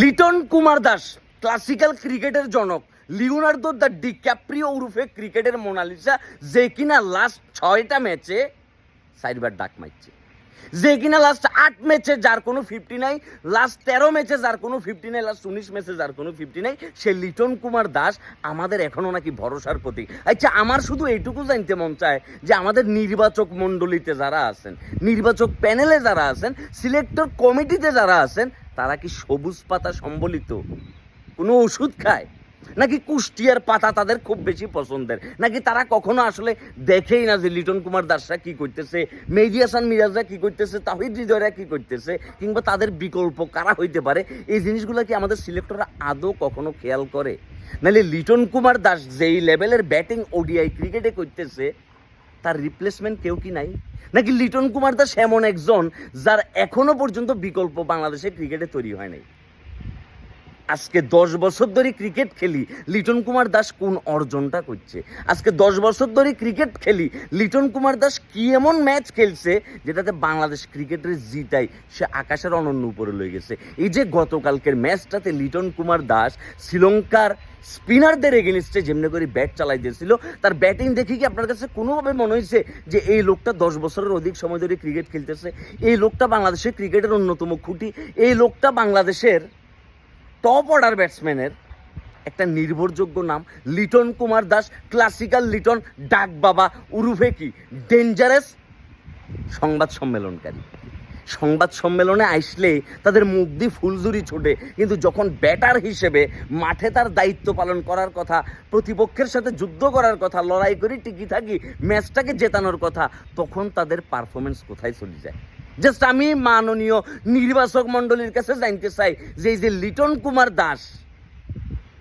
Liton Kumar Das classical ক্রিকেটের জনক। Leonardo da DiCaprio উরুফে ক্রিকেটের মোনালিসা, যে কিনা লাস্ট ছয়টা ম্যাচে সাইডবার ডাক মারছে। যে কিনা লাস্ট আট ম্যাচে যার কোনো ফিফটি নাই লাস্ট তেরো ম্যাচে যার কোনো ফিফটি নাই লাস্ট উনিশ ম্যাচে যার কোনো ফিফটি নাই, সে লিটন কুমার দাস আমাদের এখনও নাকি ভরসার প্রতীক। আচ্ছা আমার শুধু এইটুকু জানতে মন চায় যে আমাদের নির্বাচক মণ্ডলীতে যারা আছেন, নির্বাচক প্যানেলে যারা আছেন সিলেক্টর কমিটিতে যারা আছেন তারা কি সবুজ পাতা সম্বলিত? কোনো ওষুধ খায়? নাকি কুষ্টিয়ার পাতা তাদের খুব বেশি পছন্দের? নাকি তারা কখনো আসলে দেখেই না যে লিটন কুমার দাসরা কি করতেছে, মেহদি মিরাজরা কি করতেছে, তাহিদ হৃদয়রা কি করতেছে, কিংবা তাদের বিকল্প কারা হইতে পারে? এই জিনিসগুলো কি আমাদের সিলেক্টররা আদৌ কখনো খেয়াল করে? নাহলে লিটন কুমার দাস যেই লেভেলের ব্যাটিং ওডিআই ক্রিকেটে করতেছে তার রিপ্লেসমেন্ট কেউ কি নাই? নাকি লিটন কুমার দাস এমন একজন যার এখনও পর্যন্ত বিকল্প বাংলাদেশে ক্রিকেটে তৈরি হয় নাই? আজকে দশ বছর ধরে ক্রিকেট খেলি। লিটন কুমার দাস কোন অর্জনটা করছে? আজকে দশ বছর ধরে ক্রিকেট খেলি। লিটন কুমার দাস কি এমন ম্যাচ খেলছে যেটাতে বাংলাদেশ ক্রিকেটের জিতাই, সে আকাশের অনন্য উপরে লয়ে গেছে। এই যে গতকালকের ম্যাচটাতে লিটন কুমার দাস শ্রীলঙ্কার স্পিনারদের এগেনস্টে যেমনি করে ব্যাট চালাই দিয়েছিল, তার ব্যাটিং দেখে কি আপনার কাছে কোনোভাবে মনে হয়েছে যে এই লোকটা দশ বছরের অধিক সময় ধরে ক্রিকেট খেলতেছে? এই লোকটা বাংলাদেশের ক্রিকেটের অন্যতম খুঁটি? এই লোকটা বাংলাদেশের টপ অর্ডার ব্যাটসম্যানের একটা নির্ভরযোগ্য নাম, লিটন কুমার দাস ক্লাসিক্যাল লিটন ডাক বাবা উরুফে কি? ডেঞ্জারাস সংবাদ সম্মেলনকারী। সংবাদ সম্মেলনে আসলে তাদের মুখ দিয়ে ফুলজুরি ছোটে, কিন্তু যখন ব্যাটার হিসেবে মাঠে তার দায়িত্ব পালন করার কথা, প্রতিপক্ষের সাথে যুদ্ধ করার কথা, লড়াই করে টিকি থাকি ম্যাচটাকে জেতানোর কথা, তখন তাদের পারফরমেন্স কোথায় চলে যায়? জাস্ট আমি মাননীয় নির্বাচক মণ্ডলীর কাছে জানতে চাই যে এই যে লিটন কুমার দাস,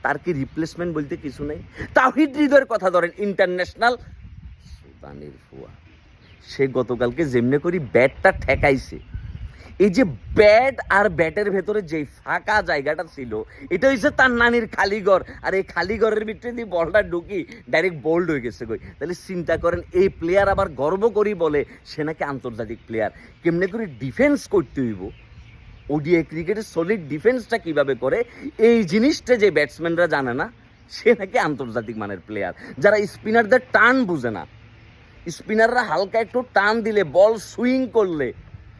তার কি রিপ্লেসমেন্ট বলতে কিছু নেই? তাহিদ হৃদয়ের কথা ধরেন ইন্টারন্যাশনাল সুদানির ফুয়া। সে গতকালকে যেমনে করি ব্যাটটা ঠেকাইছে। এই যে ব্যাট আর ব্যাটের ভেতরে যে ফাঁকা জায়গাটা ছিল, এটা হচ্ছে তার নানির খালিঘর। আর এই খালিঘরের ভিতরে দিয়ে বলটা ঢুকি ডাইরেক্ট বোল্ড হয়ে গেছে কই। তাহলে চিন্তা করেন, এই প্লেয়ার আবার গর্ব করি বলে সে নাকি আন্তর্জাতিক প্লেয়ার কেমনে করে ডিফেন্স করতে হইব? ওডিআই ক্রিকেটের সলিড ডিফেন্সটা কীভাবে করে? এই জিনিসটা যে ব্যাটসম্যানরা জানে না, সে নাকি আন্তর্জাতিক মানের প্লেয়ার যারা স্পিনারদের টান বুঝে না স্পিনাররা হালকা একটু টান দিলে বল সুইং করলে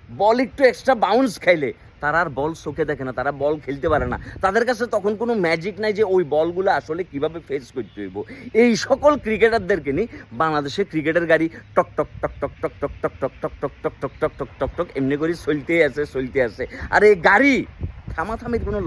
বল একটু এক্সট্রা বাউন্স খাইলে তারা আর বল চোখে দেখে না তারা বল খেলতে পারে না তাদের কাছে তখন কোনো ম্যাজিক নাই যে ওই বলগুলো আসলে কীভাবে ফেস করতে হইব এই সকল ক্রিকেটারদেরকে নিয়ে বাংলাদেশের ক্রিকেটের গাড়ি টক টক টক টক টক টক টক টক টক টক টক টক টক টক টক টক এমনি করে চলতেই আছে চলতে আছে আর এই গাড়ি থামাথামির কোনো